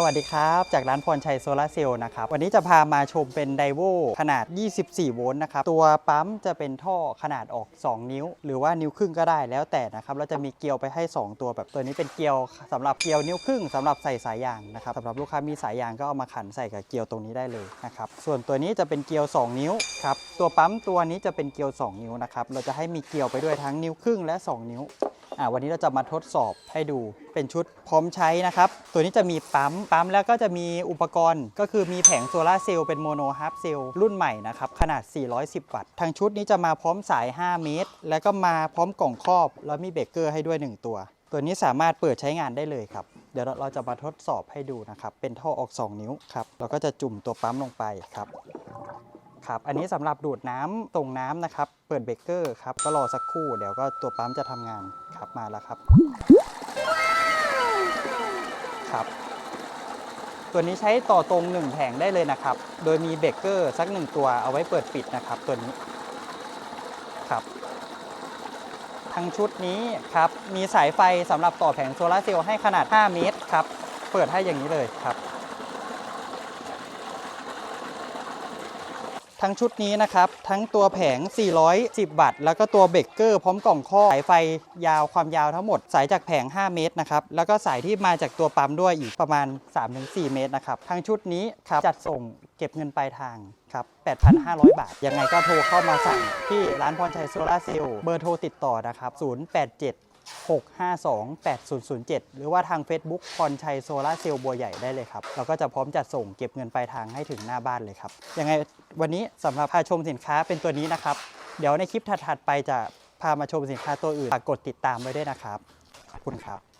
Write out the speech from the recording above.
สวัสดีครับ จากร้านพรชัยโซลาร์เซลล์นะครับ วันนี้จะพามาชมเป็นไดโวขนาด 24 โวลต์นะครับ ตัวปั๊มจะเป็นท่อขนาดออก 2 นิ้ว หรือว่านิ้วครึ่งก็ได้แล้วแต่นะครับ เราจะมีเกลียวไปให้ 2 ตัวแบบตัวนี้เป็นเกลียวสำหรับเกลียวนิ้วครึ่งสำหรับใส่สายยางนะครับสำหรับลูกค้ามีสายยางก็เอามาขันใส่กับเกลียวตรงนี้ได้เลยนะครับส่วนตัวนี้จะเป็นเกลียว 2 นิ้วครับตัวปั๊มตัวนี้จะเป็นเกลียว 2 นิ้วนะครับเราจะให้มีเกลียวไปด้วยทั้งนิ้วครึ่งและ 2 นิ้ว วันนี้เราจะมาทดสอบให้ดูเป็นชุดพร้อมใช้นะครับ ตัวนี้จะมีปั๊มปั๊มแล้วก็จะมีอุปกรณ์ ก็คือมีแผงโซลาร์เซลล์เป็นโมโนฮาร์ปเซลล์รุ่นใหม่นะครับ ขนาด 410 วัตต์ทางชุดนี้จะมาพร้อมสาย 5 เมตร แล้วก็มาพร้อมกล่องครอบ แล้วมีเบรกเกอร์ให้ด้วย 1 ตัว ตัวนี้สามารถเปิดใช้งานได้เลยครับ เดี๋ยวเราเราจะมาทดสอบให้ดูนะครับเป็นท่อออก 2 นิ้วครับเราก็จะจุ่มตัวปั๊มลงไปครับ ครับอันนี้สำหรับดูดน้ำตรงน้ำนะครับ เปิดเบรกเกอร์ครับก็รอสักครู่เดี๋ยวก็ตัวปั๊มจะทำงานครับมาแล้วครับครับ ตัวนี้ใช้ต่อตรง 1 แผงได้เลยนะครับ โดยมีเบรกเกอร์สัก 1 ตัวเอาไว้เปิดปิดนะครับ ตัวนี้ครับทั้งชุดนี้ครับมีสายไฟสำหรับต่อแผงโซลาเซลล์ให้ขนาด 5 เมตรครับ เปิดให้อย่างนี้เลยครับ ทั้งชุดนี้นะครับ ทั้งตัวแผง 410 วัตต์ แล้วก็ตัวเบรกเกอร์พร้อมกล่องข้อ สายไฟยาวความยาวทั้งหมด สายจากแผง 5 เมตรนะครับ แล้วก็สายที่มาจากตัวปั๊มด้วยอีกประมาณ 3-4 เมตรนะครับ ทั้งชุดนี้ครับจัดส่งเก็บเงินปลายทางครับ 8,500 บาท ยังไงก็โทรเข้ามาสั่งที่ร้านพรชัยโซลาร์เซลล์ เบอร์โทรติดต่อนะครับ 087 652 8007 หรือว่าทาง Facebook พรชัยโซลาเซลล์บัวใหญ่ได้เลยครับ เราก็จะพร้อมจัดส่งเก็บเงินปลายทางให้ถึงหน้าบ้านเลยครับ ยังไงวันนี้สำหรับพาชมสินค้าเป็นตัวนี้นะครับ เดี๋ยวในคลิปถัดๆไปจะพามาชมสินค้าตัวอื่นฝากกดติดตามไว้ด้วยนะครับขอบคุณครับ